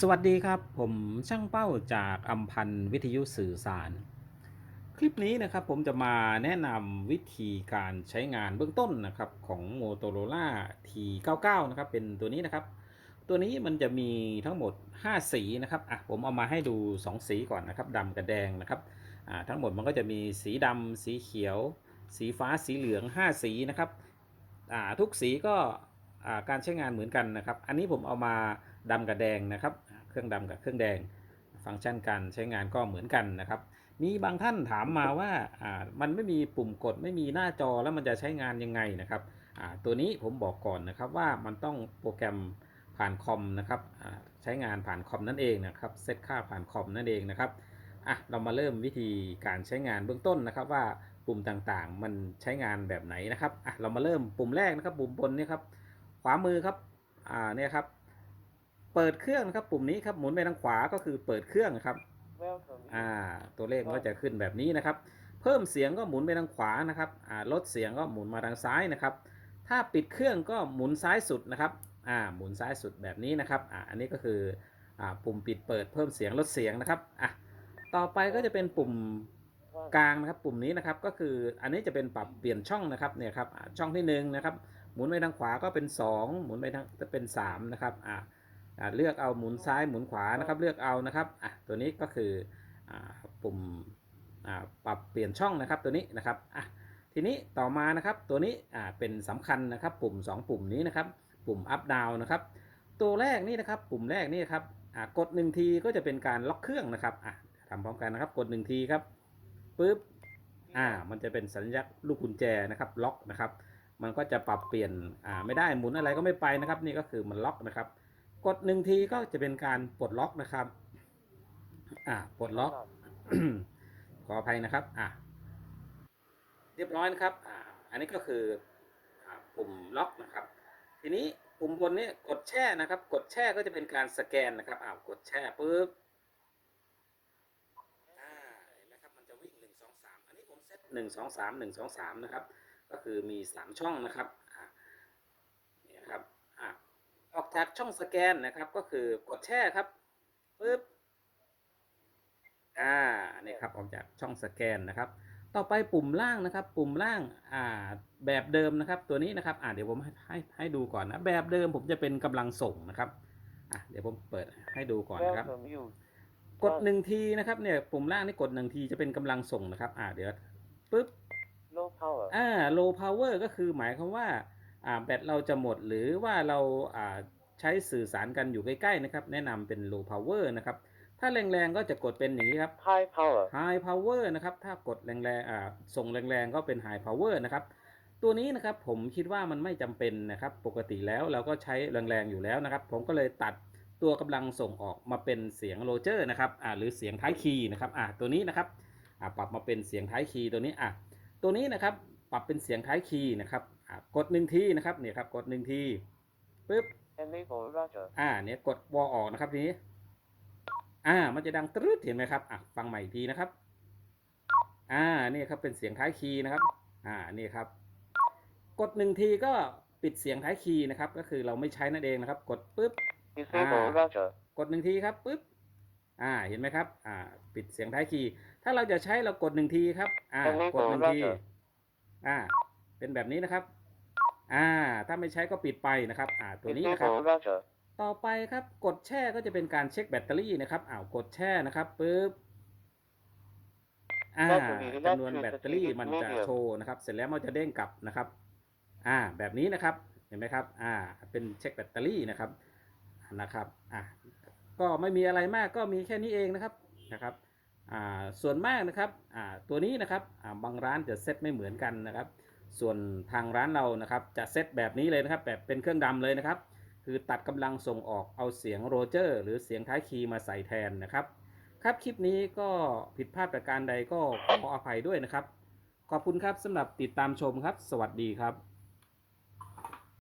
สวัสดีครับ ผมช่างเป้าจากอัมพันธ์วิทยุสื่อสาร คลิปนี้นะครับผมจะมาแนะนำวิธีการใช้งานเบื้องต้นนะครับของ Motorola T99 นะครับเป็นตัวนี้นะครับ ตัวนี้มันจะมีทั้งหมด 5 สีนะครับอะผมเอามาให้ดู 2 สีก่อนนะครับดำกับแดงนะครับอ่าทั้งหมดมันก็จะมีสีดำสีเขียว สีฟ้าสีเหลือง 5 สีนะครับอ่าทุกสีก็อ่าการใช้งานเหมือนกันนะครับ อันนี้ผมเอามา ดำกับแดงนะครับ เครื่องดำกับเครื่องแดง ฟังก์ชันการใช้งานก็เหมือนกันนะครับ มีบางท่านถามมาว่าอ่ามันไม่มีปุ่มกดไม่มีหน้าจอแล้วมันจะใช้งานยังไงนะครับอ่าตัวนี้ผมบอกก่อนนะครับว่ามันต้องโปรแกรมผ่านคอมนะครับอ่าใช้งานผ่านคอมนั่นเองนะครับเซตค่าผ่านคอมนั่นเองนะครับอะเรามาเริ่มวิธีการใช้งานเบื้องต้นนะครับว่าปุ่มต่างๆ มันใช้งานแบบไหนนะครับอะเรามาเริ่มปุ่มแรกนะครับ ปุ่มบนนี่ครับขวามือครับอ่าเนี่ยครับ เปิดเครื่องนะครับปุ่มนี้ครับหมุนไปทางขวาก็คือเปิดเครื่องนะครับ Welcome. อ่าตัวเลขมันก็จะขึ้นแบบนี้นะครับ เพิ่มเสียงก็หมุนไปทางขวานะครับอ่าลดเสียงก็หมุนมาทางซ้ายนะครับ ถ้าปิดเครื่องก็หมุนซ้ายสุดนะครับอ่าหมุนซ้ายสุดแบบนี้นะครับอ่าอันนี้ก็คืออ่าปุ่มปิดเปิดเพิ่มเสียงลดเสียงนะครับอะต่อไปก็จะเป็นปุ่ม One. กลางนะครับปุ่มนี้นะครับก็คืออันนี้จะเป็นปรับเปลี่ยนช่องนะครับเนี่ยครับอ่าช่องที่หนึ่งนะครับหมุนไปทางขวาก็เป็น 2 หมุนไปทางจะเป็น3นะครับอ่าอ่า เลือกเอาหมุนซ้ายหมุนขวานะครับ เลือกเอานะครับอะตัวนี้ก็คืออปุ่มปรับเปลี่ยนช่องนะครับตัวนี้นะครับอะทีนี้ต่อมานะครับตัวนี้อ่าเป็นสำคัญนะครับ ปุ่ม 2 ปุ่มนี้นะครับ ปุ่ม up down นะครับ ตัวแรกนี่นะครับ ปุ่มแรกนี่ครับอ่ากด1ทีก็จะเป็นการล็อกเครื่องนะครับอะทำพร้อมกันนะครับ กด1ทีครับปุ๊บอ่ามันจะเป็นสัญลักษณ์ลูกกุญแจนะครับล็อกนะครับ มันก็จะปรับเปลี่ยนอ่าไม่ได้หมุนอะไรก็ไม่ไปนะครับ นี่ก็คือมันล็อกนะครับ กดหนึ่งทีก็จะเป็นการปลดล็อกนะครับ อ่าปลดล็อก ขออภัยนะครับ อ่าเรียบร้อยนะครับ อ่า อันนี้ก็คืออปุ่มล็อกนะครับ ทีนี้ปุ่มบนนี้กดแช่นะครับ กดแช่ก็จะเป็นการสแกนนะครับอ้าวกดแช่ปุ๊บอ่าเห็นไหมครับมันจะวิ่ง1 2 3อันนี้ผมเซต1 2 3 1 2 3นะครับ ก็คือมี3ช่องนะครับอ่าเนี่ยครับอ่าออก จากช่องสแกนนะครับก็คือกดแช่ครับปึ๊บอ่านี่ครับออกจากช่องสแกนนะครับ ต่อไปปุ่มล่างนะครับ ปุ่มล่างอ่าแบบเดิมนะครับ ตัวนี้นะครับอ่าเดี๋ยวผมให้ให้ให้ดูก่อนนะแบบเดิมผมจะเป็นกำลังส่งนะครับอะเดี๋ยวผมเปิดให้ดูก่อนนะครับ Welcome you. กดหนึ่งทีนะครับเนี่ยปุ่มล่างนี่กดหนึ่งทีจะเป็นกำลังส่งนะครับ อ่าเดี๋ยวปึ๊บ Low power. อ่า low power ก็คือหมายความว่าอ่าแบตเราจะหมดหรือว่าเราอ่า ใช้สื่อสารกันอยู่ใกล้ๆนะครับ แนะนำเป็น low power นะครับ ถ้าแรงๆก็จะกดเป็นอย่างนี้ครับ High power. high power นะครับ ถ้ากดแรงๆอ่าส่งแรงๆก็เป็น high power นะครับ ตัวนี้นะครับผมคิดว่ามันไม่จำเป็นนะครับ ปกติแล้วเราก็ใช้แรงๆอยู่แล้วนะครับ ผมก็เลยตัดตัวกำลังส่งออกมาเป็นเสียงโรเจอร์นะครับอ่าหรือเสียงท้ายคีย์นะครับอ่าตัวนี้นะครับอ่าปรับมาเป็นเสียงท้ายคีย์ตัวนี้อะตัวนี้นะครับปรับเป็นเสียงท้ายคีย์นะครับอ่ากดหนึ่งทีนะครับเนี่ยครับกดหนึ่งทีปึ๊บ Enable Roger. อ่าเนี่ยกดวอลออกนะครับทีนี้ อ่า มันจะดังตรึดเห็นไหมครับ อะ ฟังใหม่อีกทีนะครับ อ่า นี่ครับเป็นเสียงท้ายคีย์นะครับ อ่า นี่ครับ กดหนึ่งทีก็ปิดเสียงท้ายคีย์นะครับ ก็คือเราไม่ใช้นั่นเองนะครับ กดปุ๊บ Disable Ah. Roger. กดหนึ่งทีครับปุ๊บ อ่า เห็นไหมครับ อ่า ปิดเสียงท้ายคีย์ ถ้าเราจะใช้เรากดหนึ่งทีครับ อ่า กดหนึ่งที อ่า เป็นแบบนี้นะครับ อ่า ถ้าไม่ใช้ก็ปิดไปนะครับ อ่า ตัวนี้นะครับ Disable Roger. ต่อไปครับ กดแช่ก็จะเป็นการเช็คแบตเตอรี่นะครับอ้าวกดแช่นะครับปุ๊บอ่าจำนวนแบตเตอรี่มันจะโชว์นะครับ เสร็จแล้วมันจะเด้งกลับนะครับ อ่า แบบนี้นะครับ เห็นไหมครับ อ่า เป็นเช็คแบตเตอรี่นะครับ นะครับ อ่าก็ไม่มีอะไรมากก็มีแค่นี้เองนะครับ นะครับ อ่า ส่วนมากนะครับ อ่า ตัวนี้นะครับ อ่า บางร้านจะเซตไม่เหมือนกันนะครับ ส่วนทางร้านเรานะครับจะเซตแบบนี้เลยนะครับแบบเป็นเครื่องดำเลยนะครับ คือตัดกำลังส่งออกเอาเสียงโรเจอร์หรือเสียงท้ายคีย์มาใส่แทนนะครับ ครับคลิปนี้ก็ผิดพลาดประการใดก็ขออภัยด้วยนะครับ ขอบคุณครับสำหรับติดตามชมครับ สวัสดีครับ